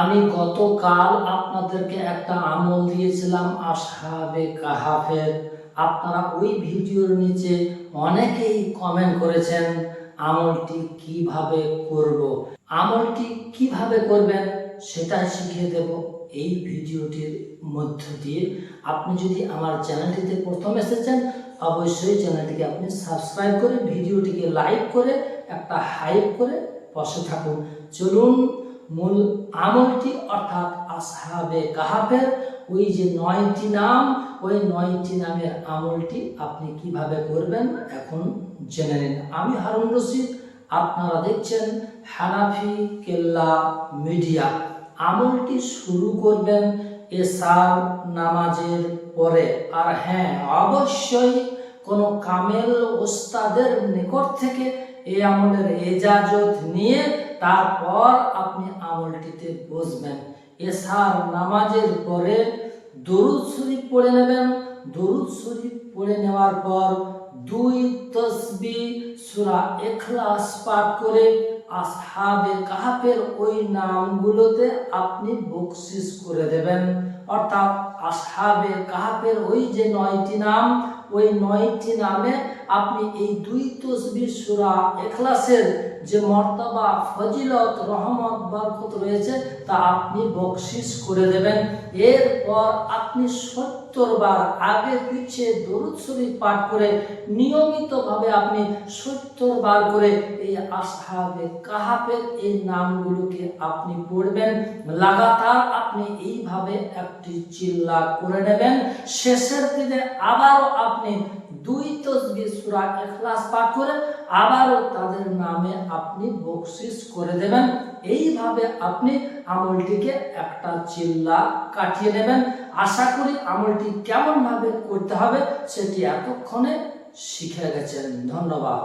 আমি গতকাল আপনাদেরকে একটা আমল দিয়েছিলাম আসহাবে কাহাফের। আপনারা ওই ভিডিওর নিচে অনেকেই কমেন্ট করেছেন, আমলটি কীভাবে করব। আমলটি কীভাবে করবেন সেটা শিখিয়ে দেব এই ভিডিওটির মধ্য দিয়ে। আপনি যদি আমার চ্যানেলটিতে প্রথম এসেছেন, অবশ্যই চ্যানেলটিকে আপনি সাবস্ক্রাইব করে, ভিডিওটিকে লাইক করে, একটা হাইপ করে বসে থাকুন। চলুন মূল আমলটি অর্থাৎ আসহাবে কাহাফের, ওই যে নয়টি নাম, ওই নয়টি নামের আমলটি আপনি কীভাবে করবেন এখন জেনে নিন। আমি হারুন রশিদ, আপনারা দেখছেন হানাফি কেল্লা মিডিয়া। আমলটি শুরু করবেন এসার নামাজের পরে। আর হ্যাঁ অবশ্যই কোনো কামেল ওস্তাদের নিকট থেকে এই আমলের এজাজত নিয়ে তারপর আপনি আমলটিতে বসবেন। এসার নামাজের পরে দরুদ শরীফ পড়ে নেবেন। দরুদ শরীফ পড়ে নেওয়ার পর দুই তসবি সুরা ইখলাস পাঠ করে আসহাবে কাহাফের ওই নামগুলোতে আপনি বকশিস করে দেবেন। অর্থাৎ আসহাবে কাহাফের ওই যে নয়টি নাম, ওই নয়টি নামে আপনি এই দুই তসবির সূরা এখলাসের যে মর্তবা, ফজিলত, রহমত, বরকত রয়েছে, তা আপনি বকশিস করে দেবেন। এরপর আপনি সত্তর বার আগে পিছিয়ে দরুদ শরীফ পাঠ করে নিয়মিতভাবে আপনি সত্তর বার করে এই আসহাবে কাহাফের এই নামগুলোকে আপনি পড়বেন, লাগাতার আপনি এইভাবে একটি চিল্লা করে নেবেন। শেষের দিনে আবারও আপনি দুই তসবি সূরা ইখলাস পাঠ করে আবারও তাদের নামে আপনি বকশিস করে দেবেন। এইভাবে আপনি আমলটিকে একটা চিল্লা কাটিয়ে নেবেন। আশা করি আমলটি কেমন ভাবে করতে হবে সেটি এতক্ষণে শিখে গেছেন। ধন্যবাদ।